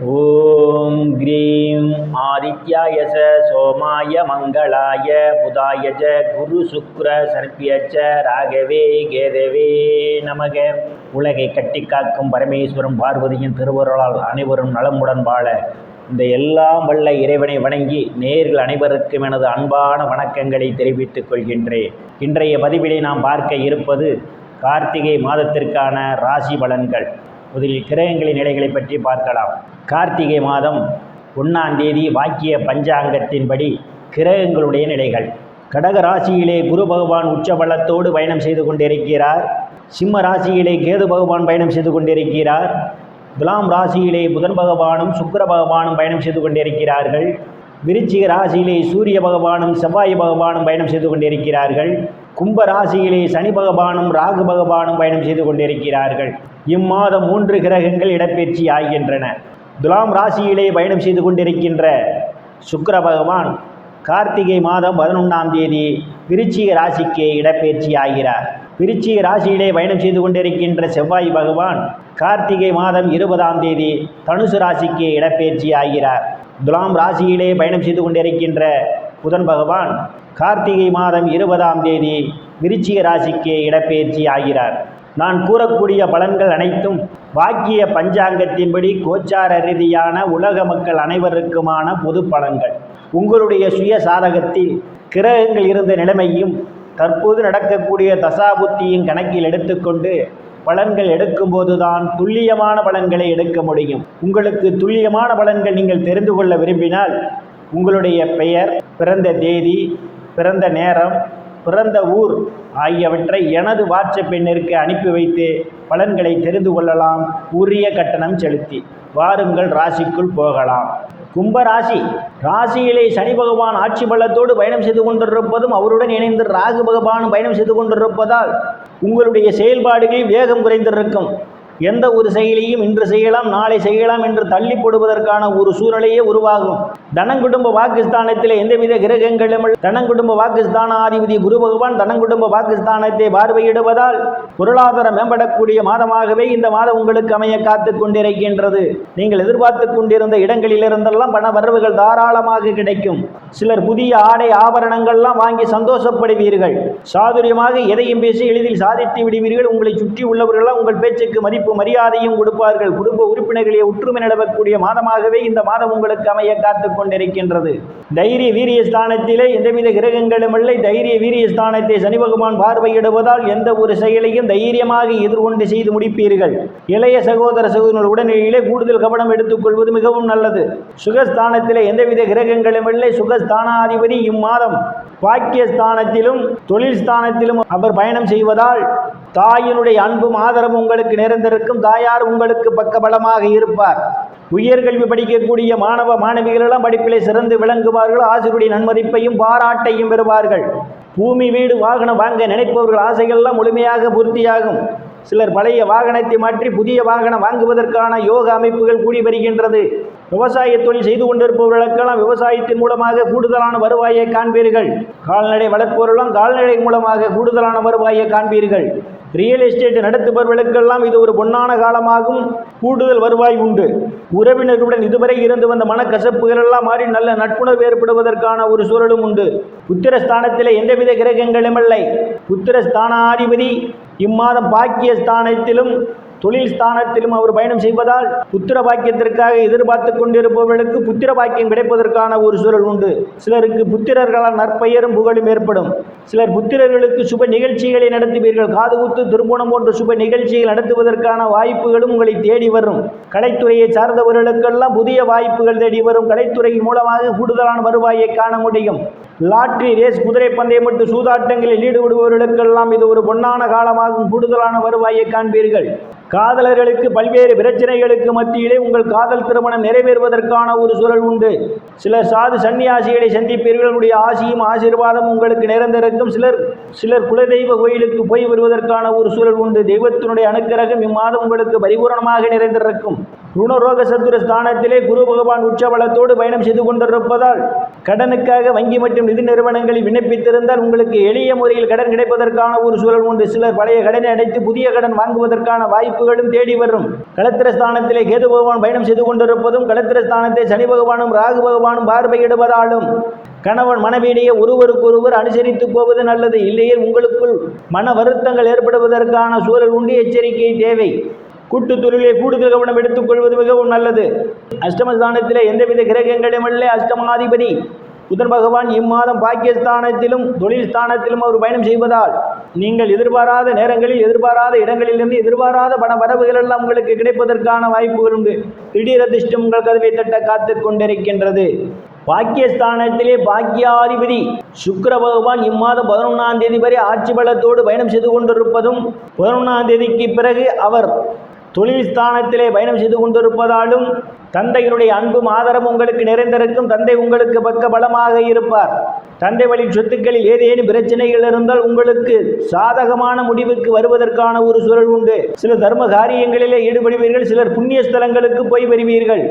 ॐ ग्रीं आदित्याय च सोमाय मङ्गलाय बुधाय च குருசுக்ரசர்பிய च ராகவே கேதவே நமக உலகை கட்டி காக்கும் பரமேஸ்வரம் பார்வதியின் திருவருளால் அனைவரும் நலமுடன் வாழ இந்த எல்லாம் வல்ல இறைவனை வணங்கி நேர்கள் அனைவருக்கும் எனது அன்பான வணக்கங்களை தெரிவித்துக் கொள்கின்றேன் இன்றைய பதிவிலே நாம் பார்க்க இருப்பது கார்த்திகை மாதத்திற்கான ராசி பலன்கள் முதலில் கிரகங்களின் நிலைகளை பற்றி பார்க்கலாம் கார்த்திகை மாதம் ஒன்றாம் தேதி வாக்கிய பஞ்சாங்கத்தின்படி கிரகங்களுடைய நிலைகள். கடக ராசியிலே குரு பகவான் உச்ச பலத்தோடு பயணம் செய்து கொண்டிருக்கிறார். சிம்ம ராசியிலே கேது பகவான் பயணம் செய்து கொண்டிருக்கிறார். துலாம் ராசியிலே புதன் பகவானும் சுக்கிர பகவானும் பயணம் செய்து கொண்டிருக்கிறார்கள். விருச்சிக ராசியிலே சூரிய பகவானும் செவ்வாய் பகவானும் பயணம் செய்து கொண்டிருக்கிறார்கள். கும்ப ராசியிலே சனி பகவானும் ராகு பகவானும் பயணம் செய்து கொண்டிருக்கிறார்கள். இம்மாதம் மூன்று கிரகங்கள் இடப்பெயர்ச்சி ஆகின்றன. துலாம் ராசியிலே பயணம் செய்து கொண்டிருக்கின்ற சுக்கர பகவான் கார்த்திகை மாதம் பதினொன்றாம் தேதி விருச்சிக ராசிக்கு இடப்பெயர்ச்சி ஆகிறார். விருச்சிக ராசியிலே பயணம் செய்து கொண்டிருக்கின்ற செவ்வாய் பகவான் கார்த்திகை மாதம் இருபதாம் தேதி தனுசு ராசிக்கு இடப்பெயர்ச்சி ஆகிறார். துலாம் ராசியிலே பயணம் செய்து கொண்டிருக்கின்ற புதன் பகவான் கார்த்திகை மாதம் இருபதாம் தேதி விருச்சிக ராசிக்கு இடப்பெயர்ச்சி ஆகிறார். நான் கூறக்கூடிய பலன்கள் அனைத்தும் வாக்கிய பஞ்சாங்கத்தின்படி கோச்சார ரீதியான உலக மக்கள் அனைவருக்குமான பொது பலன்கள். உங்களுடைய சுய சாதகத்தில் கிரகங்கள் இருந்த நிலைமையும் தற்போது நடக்கக்கூடிய தசாபுத்தியும் கணக்கில் எடுத்துக்கொண்டு பலன்கள் எடுக்கும்போது தான் துல்லியமான பலன்களை எடுக்க முடியும். உங்களுக்கு துல்லியமான பலன்கள் நீங்கள் தெரிந்து கொள்ள விரும்பினால் உங்களுடைய பெயர் பிறந்த தேதி பிறந்த நேரம் பிறந்த ஊர் ஆகியவற்றை எனது வாட்ஸ்அப் எண்ணிற்கு அனுப்பி வைத்து பலன்களை தெரிந்து கொள்ளலாம். உரிய கட்டணம் செலுத்தி வாருங்கள் ராசிக்குள் போகலாம். கும்ப ராசி ராசியிலே சனி பகவான் ஆட்சி பலத்தோடு பயணம் செய்து கொண்டிருப்பதும் அவருடன் இணைந்து ராகு பகவானும் பயணம் செய்து கொண்டிருப்பதால் உங்களுடைய செயல்பாடுகளில் வேகம் குறைந்திருக்கும். எந்த ஒரு செயலையும் இன்று செய்யலாம் நாளை செய்யலாம் என்று தள்ளி போடுவதற்கான ஒரு சூழ்நிலையே உருவாகும். தனங்குடும்ப வாக்குஸ்தானத்தில் எந்தவித கிரகங்களும் தனங்குடும்ப வாக்குஸ்தானாதிபதி குரு பகவான் தனங்குடும்ப வாக்குஸ்தானத்தை பார்வையிடுவதால் பொருளாதாரம் மேம்படக்கூடிய மாதமாகவே இந்த மாதம் உங்களுக்கு அமைய காத்து கொண்டிருக்கின்றது. நீங்கள் எதிர்பார்த்து கொண்டிருந்த இடங்களிலிருந்தெல்லாம் பண வரவுகள் தாராளமாக கிடைக்கும். சிலர் புதிய ஆடை ஆபரணங்கள்லாம் வாங்கி சந்தோஷப்படுவீர்கள். சாதுரியமாக எதையும் பேசி எளிதில் சாதித்து விடுவீர்கள். உங்களை சுற்றி உள்ளவர்கள்லாம் உங்கள் பேச்சுக்கு மதிப்பு மரியாதையும் கொடுப்பார்கள். குடும்ப உறுப்பினர்களை ஒற்றுமை நிலவக்கூடிய மாதமாகவே இந்த மாதம் உங்களுக்கு அமைய காத்து கொண்டிருக்கின்றது. தைரிய வீரிய ஸ்தானத்திலே எந்தவித கிரகங்களும் இல்லை. தைரிய வீரிய ஸ்தானத்தை சனி பகவான் பார்வையிடுவதால் எந்த ஒரு செயலையும் தைரியமாக எதிர்கொண்டு செய்து முடிப்பீர்கள். இளைய சகோதர சகோதரர் உடல்நிலையிலே கூடுதல் கவனம் எடுத்துக்கொள்வது மிகவும் நல்லது. சுகஸ்தானத்திலே எந்தவித கிரகங்களும் இல்லை. சுகஸ்தானாதிபதி இம்மாதம். பாக்கியஸ்தானத்திலும் தொழில் ஸ்தானத்திலும் அவர் பயணம் செய்வதால் தாயினுடைய அன்பும் ஆதரவும் உங்களுக்கு நிறைந்திருக்கும். தாயார் உங்களுக்கு பக்கபலமாக இருப்பார். உயர்கல்வி படிக்கக்கூடிய மாணவ மாணவிகளெல்லாம் படிப்பிலே சிறந்து விளங்குவார்கள். ஆசிரியருடைய நன்மதிப்பையும் பாராட்டையும் பெறுவார்கள். பூமி வீடு வாகனம் வாங்க நினைப்பவர்கள் ஆசைகள்லாம் முழுமையாக பூர்த்தியாகும். சிலர் பழைய வாகனத்தை மாற்றி புதிய வாகனம் வாங்குவதற்கான யோக அமைப்புகள் கூடி வருகின்றது. விவசாய தொழில் செய்து கொண்டிருப்பவர்களுக்கெல்லாம் விவசாயத்தின் மூலமாக கூடுதலான வருவாயை காண்பீர்கள். கால்நடை வளர்ப்பவர்களும் கால்நடை மூலமாக கூடுதலான வருவாயை காண்பீர்கள். ரியல் எஸ்டேட் நடத்துபவர்களுக்கெல்லாம் இது ஒரு பொன்னான காலமாகும். கூடுதல் வருவாய் உண்டு. உறவினர்களுடன் இதுவரை இருந்து வந்த மனக்கசப்புகள் எல்லாம் மாறி நல்ல நட்புணர்வு ஏற்படுவதற்கான ஒரு சூழலும் உண்டு. உத்திரஸ்தானத்தில் எந்தவித கிரகங்களும் இல்லை. புத்திரஸ்தானாதிபதி இம்மாதம் பாக்கியஸ்தானத்திலும் தொழில் ஸ்தானத்திலும் அவர் பயணம் செய்வதால் புத்திர பாக்கியத்திற்காக எதிர்பார்த்து கொண்டிருப்பவர்களுக்கு புத்திர பாக்கியம் கிடைப்பதற்கான ஒரு சூழல் உண்டு. சிலருக்கு புத்திரர்களால் நற்பெயரும் புகழும் ஏற்படும். சிலர் புத்திரர்களுக்கு சுப நிகழ்ச்சிகளை நடத்துவீர்கள். காதுகுத்து திருமணம் போன்ற சுப நிகழ்ச்சிகள் நடத்துவதற்கான வாய்ப்புகளும் உங்களை தேடி வரும். கலைத்துறையை சார்ந்தவர்களுக்கெல்லாம் புதிய வாய்ப்புகள் தேடி வரும். கலைத்துறையின் மூலமாக கூடுதலான வருவாயை காண முடியும். லாட்ரி ரேஸ் குதிரை பந்தயம் மற்றும் சூதாட்டங்களில் ஈடுபடுபவர்களுக்கெல்லாம் இது ஒரு பொன்னான காலமாகும். கூடுதலான வருவாயை காண்பீர்கள். காதலர்களுக்கு பல்வேறு பிரச்சனைகளுக்கு மத்தியிலே உங்கள் காதல் திருமணம் நிறைவேறுவதற்கான ஒரு சூழல் உண்டு. சிலர் சாது சன்னியாசிகளை சந்திப்பீர்களுடைய ஆசியும் ஆசீர்வாதம் உங்களுக்கு நிறைந்திருக்கும். சிலர் சிலர் குலதெய்வ கோயிலுக்கு போய் வருவதற்கான ஒரு சூழல் உண்டு. தெய்வத்தினுடைய அனுக்கிரகம் இம்மாதம் உங்களுக்கு பரிபூரணமாக நிறைந்திருக்கும். ருணரோக சத்துர ஸ்தானத்திலே குரு பகவான் உச்சபலத்தோடு பயணம் செய்து கொண்டிருப்பதால் கடனுக்காக வங்கி மற்றும் நிதி நிறுவனங்களில் விண்ணப்பித்திருந்தால் உங்களுக்கு எளிய முறையில் கடன் கிடைப்பதற்கான ஒரு சூழல் உண்டு. சிலர் பழைய கடனை அடைத்து புதிய கடன் வாங்குவதற்கான வாய்ப்புகளும் தேடி வரும். களத்திரஸ்தானத்திலே கேது பகவான் பயணம் செய்து கொண்டிருப்பதும் களத்திர ஸ்தானத்தை சனி பகவானும் ராகு பகவானும் பார்வையிடுவதாலும் கணவன் மனைவியிடையே ஒருவருக்கொருவர் அனுசரித்து போவது நல்லது. இல்லையே உங்களுக்குள் மன வருத்தங்கள் ஏற்படுவதற்கான சூழல் உண்டு. எச்சரிக்கை தேவை. கூட்டு தொழிலை கூடுதல் கவனம் எடுத்துக்கொள்வது மிகவும் நல்லது. அஷ்டமஸ்தானத்திலே எந்தவித கிரகங்களும் இல்லை. அஷ்டமாதிபதி புதன் பகவான் இம்மாதம் பாக்கியஸ்தானத்திலும் தொழில் ஸ்தானத்திலும் அவர் பயணம் செய்வதால் நீங்கள் எதிர்பாராத நேரங்களில் எதிர்பாராத இடங்களிலிருந்து எதிர்பாராத பண வரவுகள் எல்லாம் உங்களுக்கு கிடைப்பதற்கான வாய்ப்புகள் உண்டு. திடீர் அதிர்ஷ்டம் உங்கள் கதவை தட்ட காத்து கொண்டிருக்கின்றது. பாக்கியஸ்தானத்திலே பாக்கியாதிபதி சுக்கர பகவான் இம்மாதம் பதினொன்றாம் தேதி வரை ஆட்சி பலத்தோடு பயணம் செய்து கொண்டிருப்பதும் பதினொன்றாம் தேதிக்கு பிறகு அவர் தொழில் ஸ்தானத்திலே பயணம் செய்து கொண்டிருப்பதாலும் தந்தையினுடைய அன்பும் ஆதரவும் உங்களுக்கு நிறைந்திருக்கும். தந்தை உங்களுக்கு பக்க பலமாக இருப்பார். தந்தை வழி சொத்துக்களில் ஏதேனும் பிரச்சனைகள் இருந்தால் உங்களுக்கு சாதகமான முடிவுக்கு வருவதற்கான ஒரு சூழல் உண்டு. சில தர்ம காரியங்களிலே ஈடுபடுவீர்கள். சிலர் புண்ணிய ஸ்தலங்களுக்கு போய் வருவீர்கள்.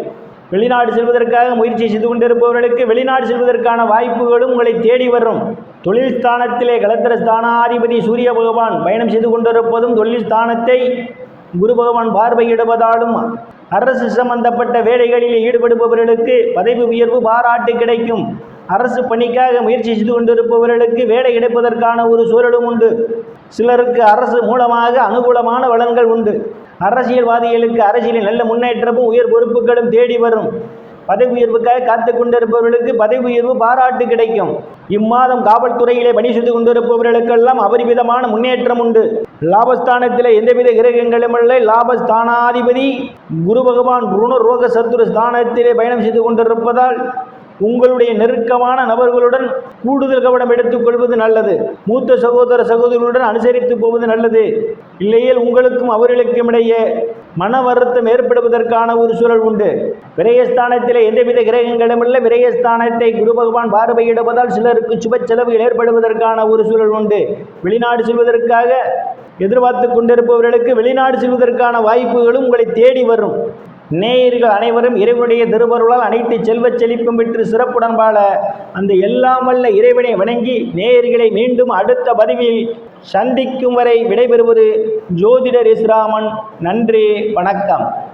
வெளிநாடு செல்வதற்காக முயற்சி செய்து கொண்டிருப்பவர்களுக்கு வெளிநாடு செல்வதற்கான வாய்ப்புகளும் உங்களை தேடி வரும். தொழில் ஸ்தானத்திலே கலத்திர ஸ்தானாதிபதி சூரிய பகவான் பயணம் செய்து கொண்டிருப்பதும் தொழில் ஸ்தானத்தை குரு பகவான் பார்வையிடுவதாலும் அரசு சம்பந்தப்பட்ட வேலைகளில் ஈடுபடுபவர்களுக்கு பதவி உயர்வு பாராட்டு கிடைக்கும். அரசு பணிக்காக முயற்சி செய்து கொண்டிருப்பவர்களுக்கு வேலை கிடைப்பதற்கான ஒரு சூழலும் உண்டு. சிலருக்கு அரசு மூலமாக அனுகூலமான வளங்கள் உண்டு. அரசியல்வாதிகளுக்கு அரசியலில் நல்ல முன்னேற்றமும் உயர் பொறுப்புகளும் தேடி வரும். பதவி உயர்வுக்காக காத்து கொண்டிருப்பவர்களுக்கு பதவி உயர்வு பாராட்டு கிடைக்கும். இம்மாதம் காவல்துறையிலே பணி செய்து கொண்டிருப்பவர்களுக்கெல்லாம் அபரிவிதமான முன்னேற்றம் உண்டு. லாபஸ்தானத்தில் எந்தவித கிரகங்களும் இல்லை. லாபஸ்தானாதிபதி குரு பகவான் ருண ரோக சத்துரு ஸ்தானத்திலே பயணம் செய்து கொண்டிருப்பதால் உங்களுடைய நெருக்கமான நபர்களுடன் கூடுதல் கவனம் எடுத்துக்கொள்வது நல்லது. மூத்த சகோதர சகோதரிகளுடன் அனுசரித்து போவது நல்லது. இல்லையேல் உங்களுக்கும் அவர்களுக்கும் இடையே மன வருத்தம் ஏற்படுவதற்கான ஒரு சூழல் உண்டு. விரயஸ்தானத்திலே எந்தவித கிரகங்களும் இல்லை. விரயஸ்தானத்தை குரு பகவான் பார்வையிடுவதால் சிலருக்கு சுப செலவுகள் ஏற்படுவதற்கான ஒரு சூழல் உண்டு. வெளிநாடு செல்வதற்காக எதிர்பார்த்து கொண்டிருப்பவர்களுக்கு வெளிநாடு செல்வதற்கான வாய்ப்புகளும் உங்களை தேடி வரும். நேயர்கள் அனைவரும் இறைவனுடைய திருவருளால் அனைத்து செல்வச் செழிப்பும் பெற்று சிறப்புடன் வாழ அந்த எல்லாம் வல்ல இறைவனை வணங்கி நேயர்களை மீண்டும் அடுத்த பதிவில் சந்திக்கும் வரை விடைபெறுவது ஜோதிடர் இஸ்ராமன் நன்றி வணக்கம்.